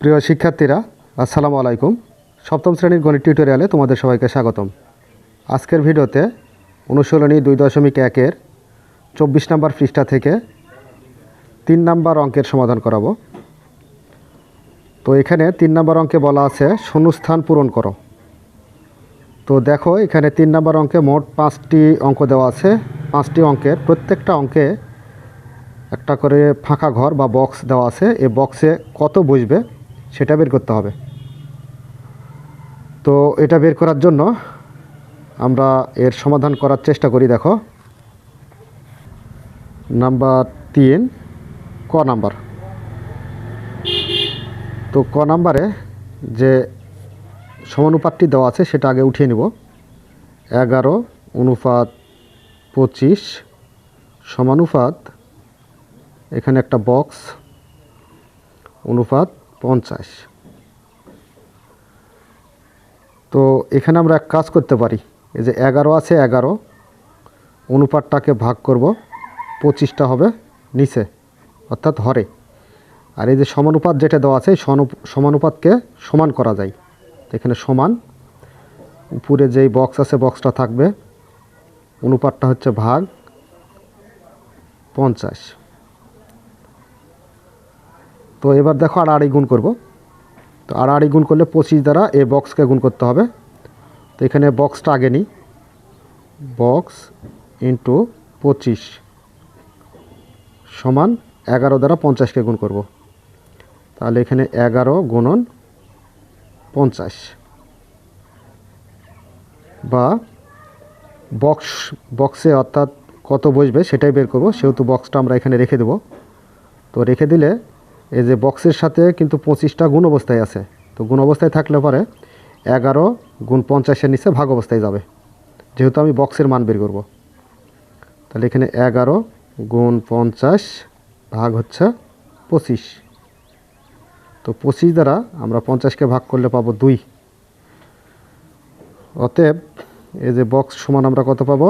প্রিয় শিক্ষার্থীরা, আসসালামু আলাইকুম। সপ্তম শ্রেণির গণিত টিউটোরিয়ালে তোমাদের সবাইকে স্বাগতম। আজকের ভিডিওতে অনুশীলনী দুই দশমিক একের চব্বিশ নম্বর পৃষ্ঠা থেকে তিন নাম্বার অঙ্কের সমাধান করাবো। তো এখানে তিন নাম্বার অঙ্কে বলা আছে, শূন্যস্থান পূরণ করো। তো দেখো, এখানে তিন নাম্বার অঙ্কে মোট পাঁচটি অঙ্ক দেওয়া আছে। পাঁচটি অঙ্কের প্রত্যেকটা অঙ্কে একটা করে ফাঁকা ঘর বা বক্স দেওয়া আছে। এই বক্সে কত বসবে সেটা বের করতে হবে। তো এটা বের করার জন্য আমরা এর সমাধান করার চেষ্টা করি, দেখো। নাম্বার তিন, ক নাম্বার। তো ক নাম্বারে যে সমানুপাতটি দেওয়া আছে সেটা আগে উঠিয়ে নিব। এগারো অনুপাত পঁচিশ সমানুপাত এখানে একটা বক্স, অনুপাত পঞ্চাশ। তো এখানে আমরা এক কাজ করতে পারি। এই যে এগারো আছে এগারো, অনুপাতটাকে ভাগ করব, পঁচিশটা হবে নিচে, অর্থাৎ হরে। আর এই যে সমানুপাত যেটা দেওয়া আছে সমানুপাতকে সমান করা যায়। এখানে সমান, উপরে যেই বক্স আছে বক্সটা থাকবে, অনুপাতটা হচ্ছে ভাগ পঞ্চাশ। তো এবার দেখো আর আড়াআড়ি গুণ করব। তো আড়াআড়ি গুণ করলে পঁচিশ দ্বারা এই বক্সকে গুণ করতে হবে। তো এখানে বক্সটা আগে নিই। বক্স ইন্টু পঁচিশ সমান এগারো দ্বারা পঞ্চাশকে গুণ করব। তাহলে এখানে এগারো গুণন পঞ্চাশ। বা বক্স বক্সে অর্থাৎ কত বসবে সেটাই বের করব। সেহেতু বক্সটা আমরা এখানে রেখে দেব। তো রেখে দিলে এই যে বক্সের সাথে কিন্তু পঁচিশটা গুণ অবস্থায় আছে। তো গুণ অবস্থায় থাকলে পরে এগারো গুণ পঞ্চাশের নিচে ভাগ অবস্থায় যাবে। যেহেতু আমি বক্সের মান বের করব। তাহলে এখানে এগারো গুণ পঞ্চাশ ভাগ হচ্ছে পঁচিশ। তো পঁচিশ দ্বারা আমরা পঞ্চাশকে ভাগ করলে পাবো দুই। অতএব এই যে বক্স সমান আমরা কত পাবো?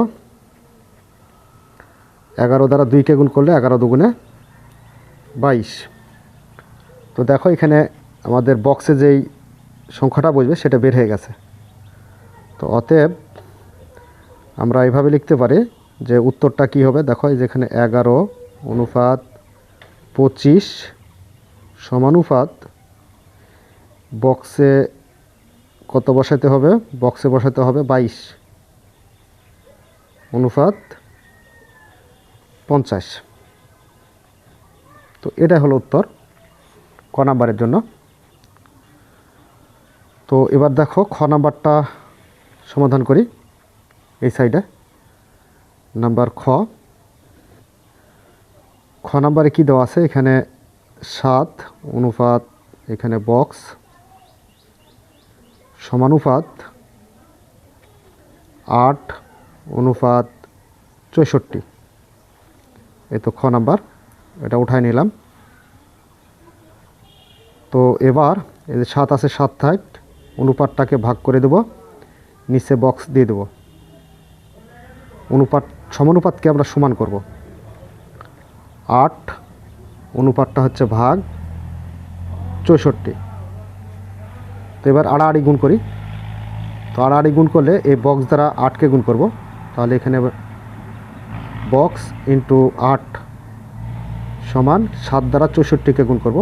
এগারো দ্বারা দুইকে গুণ করলে এগারো দুগুণে বাইশ। তো দেখো এখানে আমাদের বক্সে যেই সংখ্যাটা বসবে সেটা বের হয়ে গেছে। তো অতএব আমরা এভাবে লিখতে পারি যে উত্তরটা কি হবে? দেখো এই যেখানে এগারো অনুপাত পঁচিশ সমানুপাত বক্সে কত বসাতে হবে? বক্সে বসাতে হবে বাইশ অনুপাত পঞ্চাশ। তো এটা হলো উত্তর। ক নাম্বারের জন্য। তো এবার দেখো খ নাম্বারটা সমাধান করি এই সাইডে। নাম্বার খ। খ নাম্বারে কী দেওয়া আছে? এখানে সাত, অনুপাত, এখানে বক্স সমানুপাত আট, অনুপাত চৌষট্টি। এই তো খ নাম্বার, এটা উঠায় নিলাম। তো এবার এই যে সাত আছে সাত থাইট অনুপাতটাকে ভাগ করে দেব, নিচে বক্স দিয়ে দেব। অনুপাত, সমানুপাতকে আমরা সমান করব। আট, অনুপাতটা হচ্ছে ভাগ চৌষট্টি। তো এবার আড়াআড়ি গুণ করি। তো আড়াআড়ি গুণ করলে এই বক্স দ্বারা আটকে গুণ করব। তাহলে এখানে বক্স ইন্টু আট সমান সাত দ্বারা চৌষট্টিকে গুণ করব।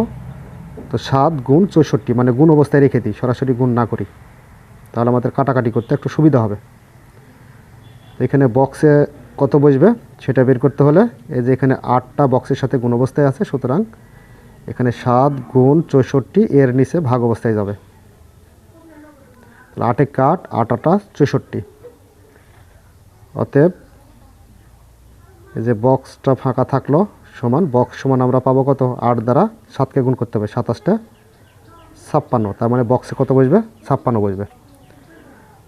তো সাত গুণ চৌষট্টি মানে গুণ অবস্থায় রেখে দিই, সরাসরি গুণ না করি, তাহলে আমাদের কাটাকাটি করতে একটু সুবিধা হবে। এখানে বক্সে কত বসবে সেটা বের করতে হলে, এই যে এখানে আটটা বক্সের সাথে গুণ অবস্থায় আছে, সুতরাং এখানে সাত গুণ চৌষট্টি, এর নিচে ভাগ অবস্থায় যাবে। আটে কাট, আট আটা চৌষট্টি। অতএব এই যে বক্সটা ফাঁকা থাকল সমান, বক্স সমান আমরা পাবো কত? আট দ্বারা সাতকে গুণ করতে হবে, সাতাশটা ছাপ্পান্ন। তার মানে বক্সে কত বসবে? ছাপ্পান্ন বসবে।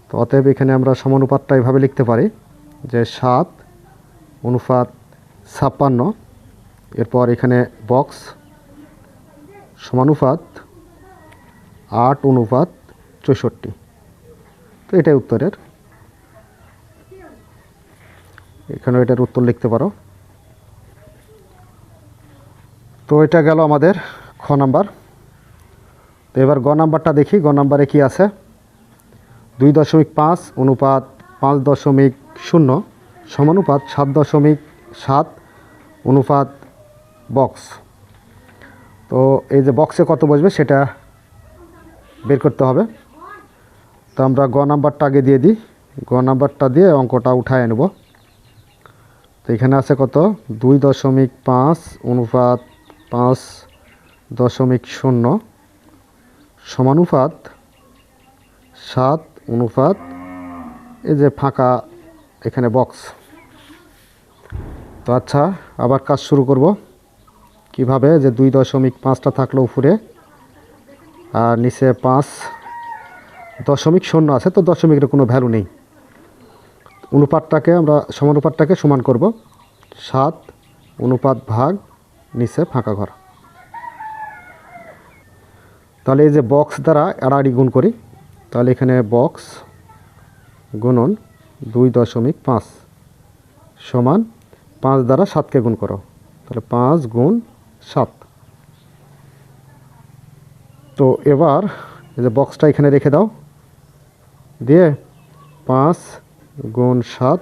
তো অতএব এখানে আমরা সমানুপাতটা এভাবে লিখতে পারি যে সাত অনুপাত ছাপ্পান্ন, এরপর এখানে বক্স সমানুপাত আট অনুপাত চৌষট্টি। তো এটাই উত্তরের। এখানেও এটার উত্তর লিখতে পারো। তো এটা গেল আমাদের খ নাম্বার। তো এবার গ নাম্বারটা দেখি, গ নাম্বারে কি আছে? দুই দশমিক পাঁচ অনুপাত পাঁচ দশমিক শূন্য সমানুপাত সাত দশমিক সাত অনুপাত বক্স। তো এই যে বক্সে কত বসবে সেটা বের করতে হবে। তো আমরা গ নাম্বারটা আগে দিয়ে দিই। গ নাম্বারটা দিয়ে অঙ্কটা উঠায় নেব। তো এখানে আছে কত? দুই দশমিক পাঁচ অনুপাত পাঁচ দশমিক শূন্য সমানুপাত সাত অনুপাত এই যে ফাঁকা এখানে বক্স তো আচ্ছা আবার কাজ শুরু করব। কীভাবে? যে দুই দশমিক পাঁচটা থাকল উপরে আর নিচে পাঁচ দশমিক শূন্য আছে, তো দশমিকের কোনো ভ্যালু নেই। অনুপাতটাকে আমরা সমানুপাতটাকে সমান করব। সাত অনুপাত ভাগ নিচে ফাঁকা ঘর। তাহলে এই যে বক্স দ্বারা আড়াআড়ি গুণ করি, তাহলে এখানে বক্স গুণন দুই দশমিক পাঁচ সমান পাঁচ দ্বারা সাতকে গুণ করো, তাহলে পাঁচ গুণ সাত। তো এবার এই যে বক্সটা এখানে রেখে দাও, দিয়ে পাঁচ গুণ সাত,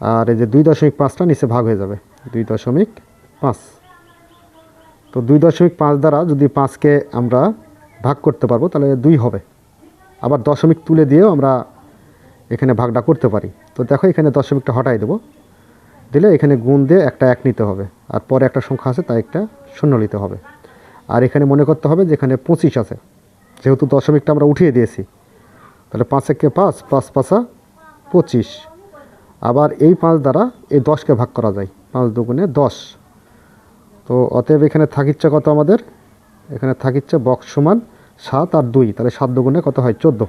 আর এই যে দুই দশমিক পাঁচটা নিচে ভাগ হয়ে যাবে, দুই দশমিক পাঁচ। তো দুই দশমিক পাঁচ দ্বারা যদি পাঁচকে আমরা ভাগ করতে পারব, তাহলে দুই হবে। আবার দশমিক তুলে দিয়েও আমরা এখানে ভাগটা করতে পারি। তো দেখো এখানে দশমিকটা হটাই দেবো। দিলে এখানে গুণ দিয়ে একটা এক নিতে হবে। আর পরে একটা সংখ্যা আছে, তাই একটা শূন্য নিতে হবে। আর এখানে মনে করতে হবে যে এখানে পঁচিশ আছে। যেহেতু দশমিকটা আমরা উঠিয়ে দিয়েছি, তাহলে পাঁচ একে পাঁচ পাঁচ পাঁচা পঁচিশ। আবার এই পাঁচ দ্বারা এই দশকে ভাগ করা যায়। পাঁচ দুগুণে দশ। তো অতএব এখানে থাকিচ্ছে কত আমাদের? এখানে থাকিচ্ছে বক্স সমান সাত আর দুই, তাহলে সাত দুগুণে কত হয়? চোদ্দ।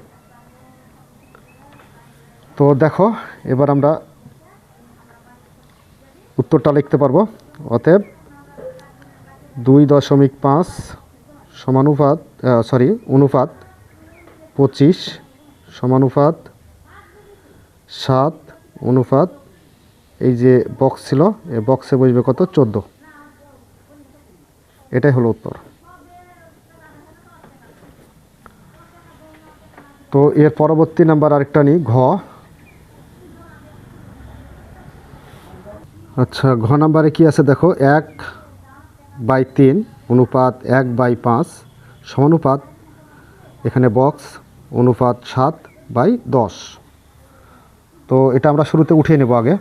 তো দেখো, এবার আমরা উত্তরটা লিখতে পারব। অতএব দুই দশমিক পাঁচ সমানুপাত সরি অনুপাত পঁচিশ সমানুপাত সাত, অনুপাত এই যে বক্স ছিল এই বক্সে বসবে কত? চোদ্দ। এটাই হলো উত্তর। তো এর পরবর্তী নাম্বার আরেকটা নিই ঘ। আচ্ছা ঘ নাম্বারে কি আছে দেখো? এক বাই তিন অনুপাত এক বাই পাঁচ সমানুপাত এখানে বক্স অনুপাত সাত বাই দশ। তো এটা আমরা শুরুতে উঠিয়ে নেব আগে।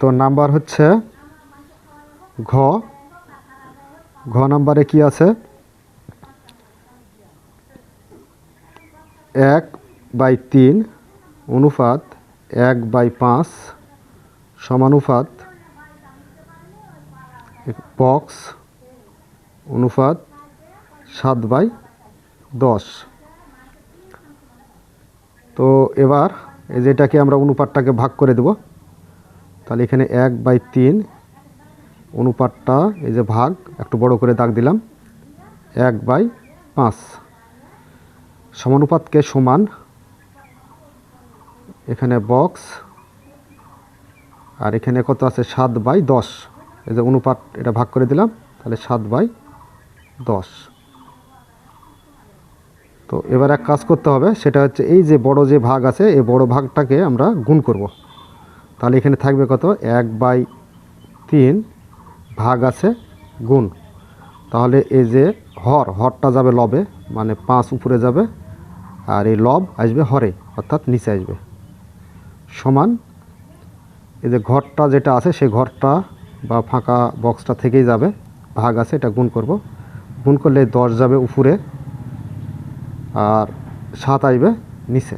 তো নাম্বার হচ্ছে ঘ। ঘ নাম্বারে কি আছে? এক বাই তিন অনুপাত এক বাই পাঁচ সমানুপাত বক্স অনুপাত সাত বাই দশ। তো এবার এই যেটাকে আমরা অনুপাতটাকে ভাগ করে দেব, তাহলে এখানে এক বাই তিন অনুপাতটা, এই যে ভাগ, একটু বড় করে দাগ দিলাম। এক বাই পাঁচ। সমানুপাতকে সমান এখানে বক্স আর এখানে কত আছে? সাত বাই দশ। এই যে অনুপাত এটা ভাগ করে দিলাম, তাহলে সাত বাই দশ। তো এবার এক কাজ করতে হবে, সেটা হচ্ছে এই যে বড় যে ভাগ আছে, এই বড় ভাগটাকে আমরা গুণ করব। তাহলে এখানে থাকবে কত? এক বাই তিন। ভাগ আছে, গুণ। তাহলে এই যে হর, হরটা যাবে লবে মানে পাঁচ উপরে যাবে, আর এই লব আসবে হরে, অর্থাৎ নিচে আসবে। সমান, এই যে ঘরটা যেটা আছে, সেই ঘরটা বা ফাঁকা বক্সটা থেকেই যাবে, ভাগ আছে, এটা গুণ করব। গুণ করলে দশ যাবে উপরে, আর সাত আসবে নিচে।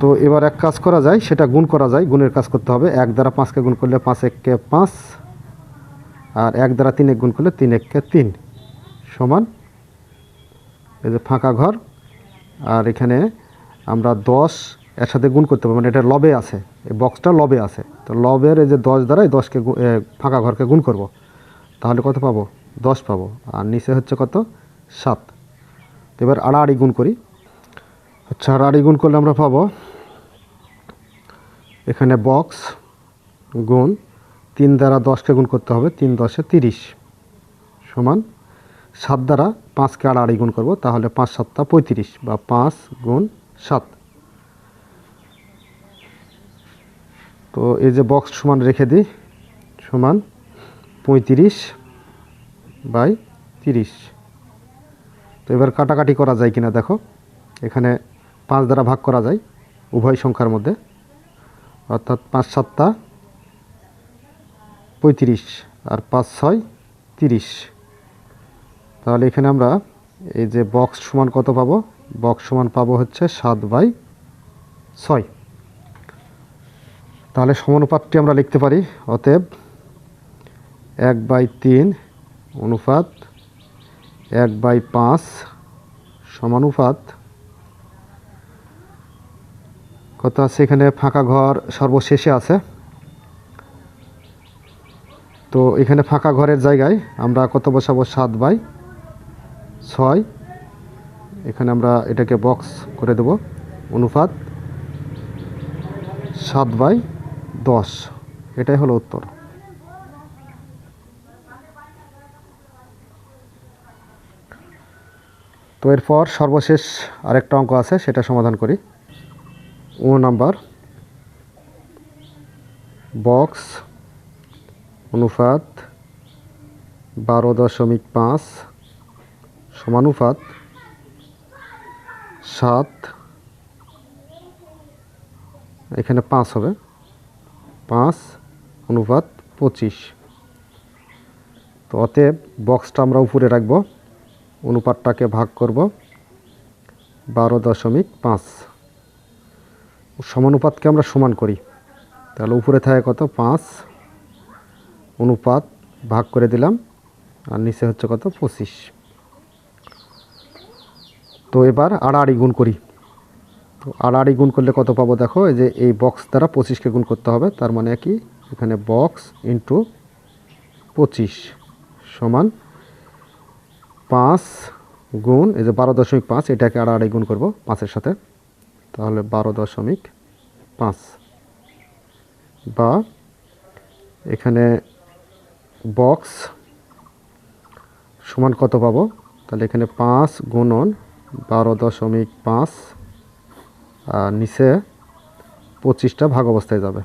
তো এবার এক কাজ করা যায়, সেটা গুণ করা যায়, গুণের কাজ করতে হবে। এক দ্বারা পাঁচকে গুণ করলে পাঁচ এককে পাঁচ, আর এক দ্বারা তিন এক গুণ করলে তিন এককে তিন সমান এই যে ফাঁকা ঘর। আর এখানে আমরা দশ এর সাথে গুণ করতে পারব মানে এটা লবে আছে, এই বক্সটা লবে আছে। তো লবের এই যে দশ দ্বারা এই দশকে ফাঁকা ঘরকে গুণ করব। তাহলে কত পাবো? দশ পাবো। আর নিচে হচ্ছে কত? সাত। এবার আড়াআড়ি গুণ করি। আচ্ছা আড়াআড়ি গুণ করলে আমরা পাবো। এখানে বক্স গুণ তিন দ্বারা দশকে গুণ করতে হবে, তিন দশে তিরিশ সমান সাত দ্বারা পাঁচকে আড়াআড়ি গুণ করব, তাহলে পাঁচ সাতটা পঁয়ত্রিশ বা পাঁচ গুণ সাত। তো এই যে বক্স সমান রেখে দিই, সমান পঁয়ত্রিশ বাই তিরিশ। তো এবার কাটাকাটি করা যায় কিনা দেখো। এখানে পাঁচ দ্বারা ভাগ করা যায় উভয় সংখ্যার মধ্যে। অর্থাৎ পাঁচ সাতটা পঁয়ত্রিশ আর পাঁচ ছয় তিরিশ। তাহলে এখানে আমরা এই যে বক্স সমান কত পাবো? বক্স সমান পাবো হচ্ছে সাত বাই ছয়। তাহলে সমানুপাতটি আমরা লিখতে পারি। অতএব এক বাই তিন অনুপাত এক বাই পাঁচ সমানুপাত কত আছে এখানে ফাঁকা ঘর সর্বশেষে আছে। তো এখানে ফাঁকা ঘরের জায়গায় আমরা কত বসাবো? সাত বাই ছয়। এখানে আমরা এটাকে বক্স করে দেব। অনুপাত সাত বাই দশ। এটাই হলো উত্তর। তো এরপর সর্বশেষ আরেকটা অঙ্ক আছে, সেটা সমাধান করি। ও নাম্বার, বক্স, অনুপাত বারো দশমিক পাঁচ সমানুপাত সাত, এখানে পাঁচ হবে, পাঁচ অনুপাত পঁচিশ। তো অতএব বক্সটা আমরা উপরে রাখব, অনুপাতটাকে ভাগ করব, বারো দশমিক পাঁচ। সমানুপাতকে আমরা সমান করি। তাহলে উপরে থাকে কত? পাঁচ। অনুপাত ভাগ করে দিলাম। আর নিচে হচ্ছে কত? পঁচিশ। তো এবার আড়াআড়ি গুণ করি। তো আড়াআড়ি গুণ করলে কত পাবো দেখো? এই যে এই বক্স দ্বারা পঁচিশকে গুণ করতে হবে। তার মানে কি? এখানে বক্স ইন্টু পঁচিশ সমান পাঁচ গুণ, এই যে বারো দশমিক পাঁচ, এটাকে আড়াআড়ি গুণ করব পাঁচের সাথে। তাহলে বারো দশমিক পাঁচ। বা এখানে বক্স সমান কত পাবো? তাহলে এখানে পাঁচ গুণন বারো দশমিক পাঁচ, আর নিচে পঁচিশটা ভাগ অবস্থায় যাবে।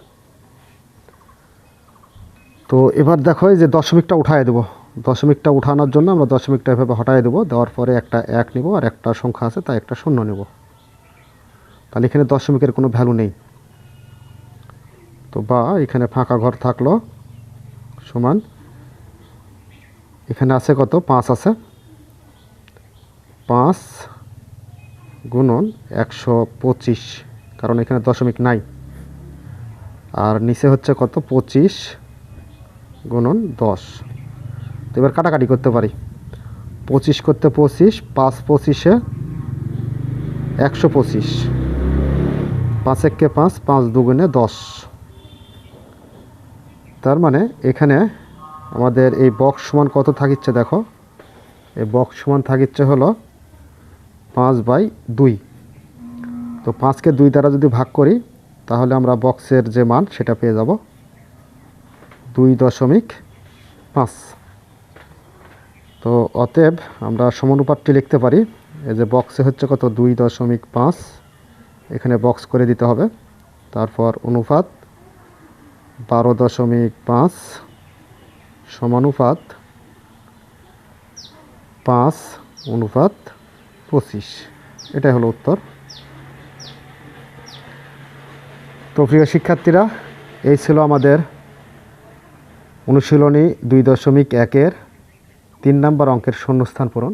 তো এবার দেখো যে দশমিকটা উঠায় দেবো। দশমিকটা উঠানোর জন্য আমরা দশমিকটা এভাবে হটায় দেবো। দেওয়ার পরে একটা এক নিব আর একটা সংখ্যা আছে, তাই একটা শূন্য নেব। তাহলে এখানে দশমিকের কোনো ভ্যালু নেই। তো বা এখানে ফাঁকা ঘর থাকল, সমান। এখানে আছে কত? পাঁচ আছে। পাঁচ গুণন একশো পঁচিশ, কারণ এখানে দশমিক নাই। আর নিচে হচ্ছে কত? পঁচিশ গুণন দশ। তো এবার কাটাকাটি করতে পারি। পঁচিশ করতে পঁচিশ, পাঁচ পঁচিশে একশো পঁচিশ। পাঁচ এককে পাঁচ পাঁচ দুগুণে দশ। তার মানে এখানে আমাদের এই বক্স সমান কত থাকিচ্ছে দেখো। এই বক্স সমান থাকিচ্ছে হলো পাঁচ বাই দুই। তো পাঁচকে দুই দ্বারা যদি ভাগ করি, তাহলে আমরা বক্সের যে মান সেটা পেয়ে যাব দুই দশমিক পাঁচ। তো অতএব আমরা সমানুপাতটি লিখতে পারি, এই যে বক্সে হচ্ছে কত? দুই দশমিক পাঁচ। এখানে বক্স করে দিতে হবে। তারপর অনুপাত বারো দশমিক পাঁচ সমানুপাত পাঁচ অনুপাত পঁচিশ। এটাই হলো উত্তর। তো প্রিয় শিক্ষার্থীরা, এই ছিল আমাদের অনুশীলনী দুই দশমিক একের তিন নম্বর অঙ্কের শূন্যস্থান পূরণ।